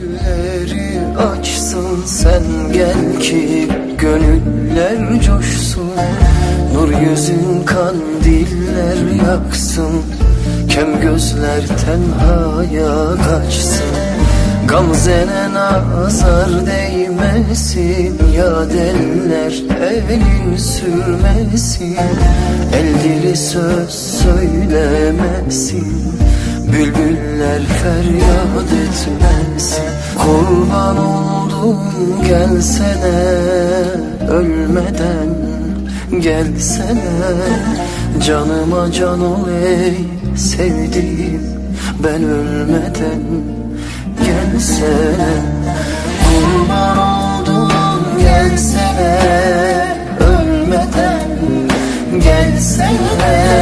gülleri açsın sen gel ki gönüller coşsun. Nur yüzün kandiller yaksın Kem gözler tenhaya kaçsın. Gamzene nazar değmesin Ya deller elin sürmesin. El dili söz söylemesin Gel feryat etmez Kurban oldum gelsene Ölmeden gelsene. Canıma can ol ey sevdiğim. Ben ölmeden gelsene. Kurban oldum gelsene Ölmeden gelsene.